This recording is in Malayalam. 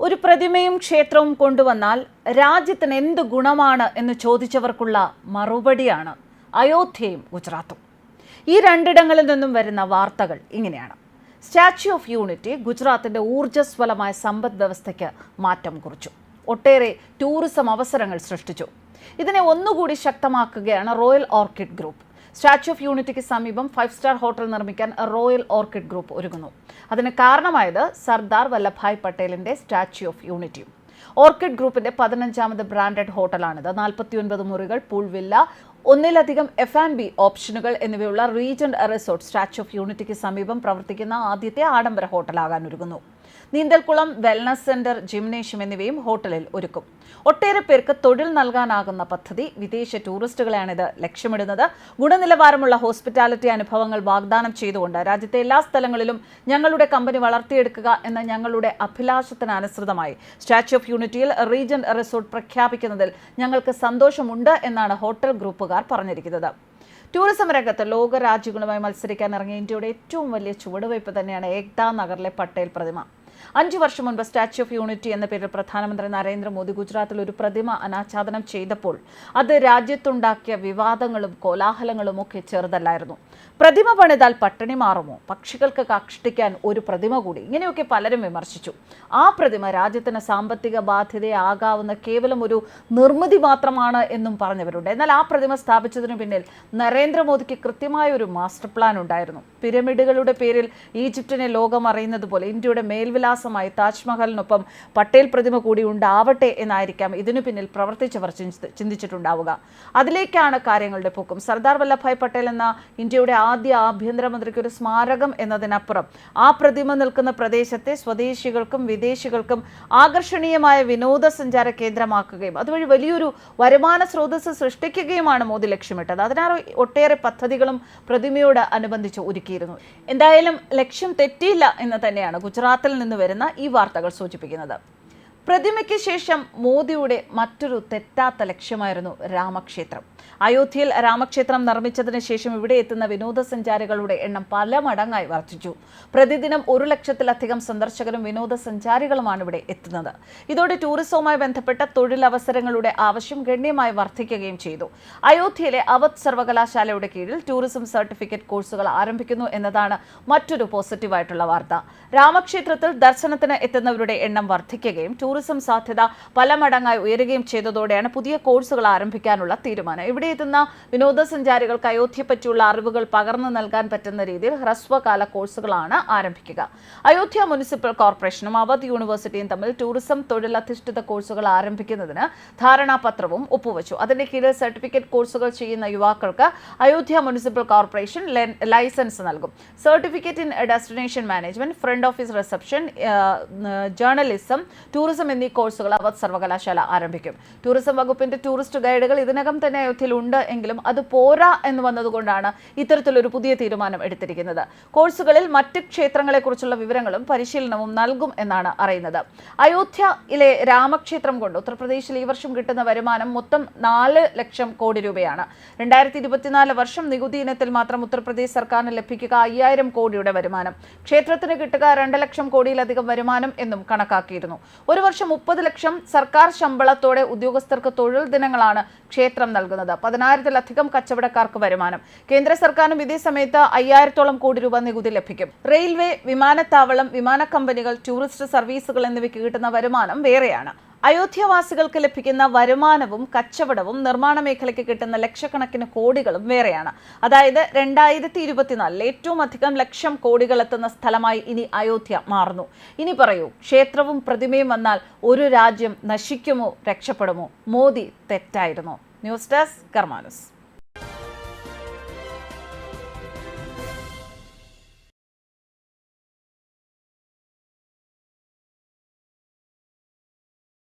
ഒരു പ്രതിമയും ക്ഷേത്രവും കൊണ്ടുവന്നാൽ രാജ്യത്തിന് എന്ത് ഗുണമാണ് എന്ന് ചോദിച്ചവർക്കുള്ള മറുപടിയാണ് അയോധ്യയും ഗുജറാത്തും. ഈ രണ്ടിടങ്ങളിൽ നിന്നും വരുന്ന വാർത്തകൾ ഇങ്ങനെയാണ്. സ്റ്റാച്യു ഓഫ് യൂണിറ്റി ഗുജറാത്തിന്റെ ഊർജസ്വലമായ സമ്പദ് വ്യവസ്ഥയ്ക്ക് മാറ്റം കുറിച്ചു. ഒട്ടേറെ ടൂറിസം അവസരങ്ങൾ സൃഷ്ടിച്ചു. ഇതിനെ ഒന്നുകൂടി ശക്തമാക്കുകയാണ് Royal Orchid group. Statue of യൂണിറ്റിക്ക് സമീപം ഫൈവ് സ്റ്റാർ ഹോട്ടൽ നിർമ്മിക്കാൻ റോയൽ ഓർക്കിഡ് ഗ്രൂപ്പ് ഒരുങ്ങുന്നു. അതിന് കാരണമായത് സർദാർ വല്ലഭായ് പട്ടേലിന്റെ സ്റ്റാച്യു ഓഫ് യൂണിറ്റിയും. ഓർക്കിഡ് ഗ്രൂപ്പിന്റെ പതിനഞ്ചാമത് ബ്രാൻഡഡ് ഹോട്ടലാണിത്. നാൽപ്പത്തിയൊൻപത് മുറികൾ പൂൾ വില്ല ഒന്നിലധികം എഫ് ആൻഡ് ബി ഓപ്ഷനുകൾ എന്നിവയുള്ള റീജന്റ് റിസോർട്ട് സ്റ്റാച്യു ഓഫ് യൂണിറ്റിക്ക് സമീപം പ്രവർത്തിക്കുന്ന ആദ്യത്തെ ആഡംബര ഹോട്ടലാകാൻ ഒരുങ്ങുന്നു. നീന്തൽക്കുളം വെൽനസ് സെന്റർ ജിംനേഷ്യം എന്നിവയും ഹോട്ടലിൽ ഒരുക്കും. ഒട്ടേറെ പേർക്ക് തൊഴിൽ നൽകാനാകുന്ന പദ്ധതി വിദേശ ടൂറിസ്റ്റുകളെയാണിത് ലക്ഷ്യമിടുന്നത്. ഗുണനിലവാരമുള്ള ഹോസ്പിറ്റാലിറ്റി അനുഭവങ്ങൾ വാഗ്ദാനം ചെയ്തുകൊണ്ട് രാജ്യത്തെ എല്ലാ സ്ഥലങ്ങളിലും ഞങ്ങളുടെ കമ്പനി വളർത്തിയെടുക്കുക എന്ന ഞങ്ങളുടെ അഭിലാഷത്തിനനുസൃതമായി സ്റ്റാച്യു ഓഫ് യൂണിറ്റിയിൽ റീജൻ റിസോർട്ട് പ്രഖ്യാപിക്കുന്നതിൽ ഞങ്ങൾക്ക് സന്തോഷമുണ്ട് എന്നാണ് ഹോട്ടൽ ഗ്രൂപ്പുകാർ പറഞ്ഞിരിക്കുന്നത്. ടൂറിസം രംഗത്ത് ലോക രാജ്യങ്ങളുമായി മത്സരിക്കാൻ ഇറങ്ങിയ ഇന്ത്യയുടെ ഏറ്റവും വലിയ ചുവടുവയ്പ് തന്നെയാണ് ഏക്താ നഗറിലെ പട്ടേൽ പ്രതിമ. അഞ്ചു വർഷം മുൻപ് സ്റ്റാച്യു ഓഫ് യൂണിറ്റി എന്ന പേരിൽ പ്രധാനമന്ത്രി നരേന്ദ്രമോദി ഗുജറാത്തിൽ ഒരു പ്രതിമ അനാച്ഛാദനം ചെയ്തപ്പോൾ അത് രാജ്യത്തുണ്ടാക്കിയ വിവാദങ്ങളും കോലാഹലങ്ങളും ഒക്കെ ചെറുതല്ലായിരുന്നു. പ്രതിമ പണിതാൽ പട്ടിണി മാറുമോ? പക്ഷികൾക്ക് കഷ്ടിക്കാൻ ഒരു പ്രതിമ കൂടി. ഇങ്ങനെയൊക്കെ പലരും വിമർശിച്ചു. ആ പ്രതിമ രാജ്യത്തിന് സാമ്പത്തിക ബാധ്യതയാകാവുന്ന കേവലം ഒരു നിർമ്മിതി മാത്രമാണ് എന്നും പറഞ്ഞവരുണ്ട്. എന്നാൽ ആ പ്രതിമ സ്ഥാപിച്ചതിന് പിന്നിൽ നരേന്ദ്രമോദിക്ക് കൃത്യമായ ഒരു മാസ്റ്റർ പ്ലാൻ ഉണ്ടായിരുന്നു. പിരമിഡുകളുടെ പേരിൽ ഈജിപ്തിനെ ലോകം അറിയുന്നത് പോലെ ഇന്ത്യയുടെ മേൽവിലാസമായി താജ്മഹലിനൊപ്പം പട്ടേൽ പ്രതിമ കൂടി ഉണ്ടാവട്ടെ എന്നായിരിക്കാം ഇതിനു പിന്നിൽ പ്രവർത്തിച്ചവർ ചിന്തിച്ചിട്ടുണ്ടാവുക. അതിലേക്കാണ് കാര്യങ്ങളുടെ പോക്കും. സർദാർ വല്ലഭായ് പട്ടേൽ എന്ന ഇന്ത്യയുടെ ആദ്യ ആഭ്യന്തരമന്ത്രിക്ക് ഒരു സ്മാരകം എന്നതിനപ്പുറം ആ പ്രതിമ നിൽക്കുന്ന പ്രദേശത്തെ സ്വദേശികൾക്കും വിദേശികൾക്കും ആകർഷണീയമായ വിനോദസഞ്ചാര കേന്ദ്രമാക്കുകയും അതുവഴി വലിയൊരു വരുമാന സ്രോതസ്സ് സൃഷ്ടിക്കുകയുമാണ് മോദി ലക്ഷ്യമിട്ടത്. അതിനായി ഒട്ടേറെ പദ്ധതികളും പ്രതിമയോട് അനുബന്ധിച്ച് ഒരുക്കിയിരുന്നു. എന്തായാലും ലക്ഷ്യം തെറ്റിയില്ല എന്ന് തന്നെയാണ് ഗുജറാത്തിൽ നിന്ന് വരുന്ന ഈ വാർത്തകൾ സൂചിപ്പിക്കുന്നത്. പ്രതിമയ്ക്ക് ശേഷം മോദിയുടെ മറ്റൊരു തെറ്റാത്ത ലക്ഷ്യമായിരുന്നു രാമക്ഷേത്രം. അയോധ്യയിൽ രാമക്ഷേത്രം നിർമ്മിച്ചതിന് ശേഷം ഇവിടെ എത്തുന്ന വിനോദസഞ്ചാരികളുടെ എണ്ണം പല മടങ്ങായി വർദ്ധിച്ചു. പ്രതിദിനം ഒരു ലക്ഷത്തിലധികം സന്ദർശകരും വിനോദസഞ്ചാരികളുമാണ് ഇവിടെ എത്തുന്നത്. ഇതോടെ ടൂറിസവുമായി ബന്ധപ്പെട്ട തൊഴിലവസരങ്ങളുടെ ആവശ്യം ഗണ്യമായി വർദ്ധിക്കുകയും ചെയ്തു. അയോധ്യയിലെ അവധ് സർവകലാശാലയുടെ കീഴിൽ ടൂറിസം സർട്ടിഫിക്കറ്റ് കോഴ്സുകൾ ആരംഭിക്കുന്നു എന്നതാണ് മറ്റൊരു പോസിറ്റീവായിട്ടുള്ള വാർത്ത. രാമക്ഷേത്രത്തിൽ ദർശനത്തിന് എത്തുന്നവരുടെ എണ്ണം വർദ്ധിക്കുകയും ടൂറിസം സാധ്യത പല മടങ്ങായി ഉയരുകയും ചെയ്തതോടെയാണ് പുതിയ കോഴ്സുകൾ ആരംഭിക്കാനുള്ള തീരുമാനം. ഇവിടെ എത്തുന്ന വിനോദസഞ്ചാരികൾക്ക് അയോധ്യയെപ്പറ്റിയുള്ള അറിവുകൾ പകർന്നു നൽകാൻ പറ്റുന്ന രീതിയിൽ ഹ്രസ്വകാല കോഴ്സുകളാണ് ആരംഭിക്കുക. അയോധ്യ മുനിസിപ്പൽ കോർപ്പറേഷനും അവധ് യൂണിവേഴ്സിറ്റിയും തമ്മിൽ ടൂറിസം തൊഴിലധിഷ്ഠിത കോഴ്സുകൾ ആരംഭിക്കുന്നതിന് ധാരണാപത്രവും ഒപ്പുവച്ചു. അതിന്റെ കീഴിൽ സർട്ടിഫിക്കറ്റ് കോഴ്സുകൾ ചെയ്യുന്ന യുവാക്കൾക്ക് അയോധ്യ മുനിസിപ്പൽ കോർപ്പറേഷൻ ലൈസൻസ് നൽകും. Certificate in destination management front office reception journalism tourism എന്നീ കോഴ്സുകൾ അവധ് സർവകലാശാല ആരംഭിക്കും. ടൂറിസം വകുപ്പിന്റെ ടൂറിസ്റ്റ് ഗൈഡുകൾ ഇതിനകം തന്നെ അയോധ്യയിൽ ഉണ്ട് എങ്കിലും അത് പോരാ എന്ന് വന്നതുകൊണ്ടാണ് ഇത്തരത്തിലൊരു പുതിയ തീരുമാനം എടുത്തിരിക്കുന്നത്. കോഴ്സുകളിൽ മറ്റ് ക്ഷേത്രങ്ങളെക്കുറിച്ചുള്ള വിവരങ്ങളും പരിശീലനവും നൽകും എന്നാണ് അറിയുന്നത്. അയോധ്യയിലെ രാമക്ഷേത്രം കൊണ്ട് ഉത്തർപ്രദേശിൽ ഈ വർഷം കിട്ടുന്ന വരുമാനം മൊത്തം നാല് ലക്ഷം കോടി രൂപയാണ്. രണ്ടായിരത്തി ഇരുപത്തിനാല് വർഷം നികുതി ഇനത്തിൽ മാത്രം ഉത്തർപ്രദേശ് സർക്കാരിന് ലഭിക്കുക അയ്യായിരം കോടിയുടെ വരുമാനം. ക്ഷേത്രത്തിന് കിട്ടുക രണ്ട് ലക്ഷം കോടിയിലധികം വരുമാനം എന്നും കണക്കാക്കിയിരുന്നു. ഒരു വർഷം മുപ്പത് ലക്ഷം സർക്കാർ ശമ്പളത്തോടെ ഉദ്യോഗസ്ഥർക്ക് തൊഴിൽ ദിനങ്ങളാണ് ക്ഷേത്രം നൽകുന്നത്. പതിനായിരത്തിലധികം കച്ചവടക്കാർക്ക് വരുമാനം. കേന്ദ്ര സർക്കാരിനും ഇതേ സമയത്ത് അയ്യായിരത്തോളം കോടി രൂപ നികുതി ലഭിക്കും. റെയിൽവേ വിമാനത്താവളം വിമാന കമ്പനികൾ ടൂറിസ്റ്റ് സർവീസുകൾ എന്നിവയ്ക്ക് കിട്ടുന്ന വരുമാനം വേറെയാണ്. അയോധ്യവാസികൾക്ക് ലഭിക്കുന്ന വരുമാനവും കച്ചവടവും നിർമ്മാണ മേഖലയ്ക്ക് കിട്ടുന്ന ലക്ഷക്കണക്കിന് കോടികളും വേറെയാണ്. അതായത് രണ്ടായിരത്തി ഇരുപത്തിനാലിൽ ഏറ്റവും അധികം ലക്ഷം കോടികൾ എത്തുന്ന സ്ഥലമായി ഇനി അയോധ്യ മാറുന്നു. ഇനി പറയൂ ക്ഷേത്രവും പ്രതിമയും വന്നാൽ ഒരു രാജ്യം നശിക്കുമോ രക്ഷപ്പെടുമോ? മോദി തെറ്റായിരുന്നു. News desk കർമാനുസ്.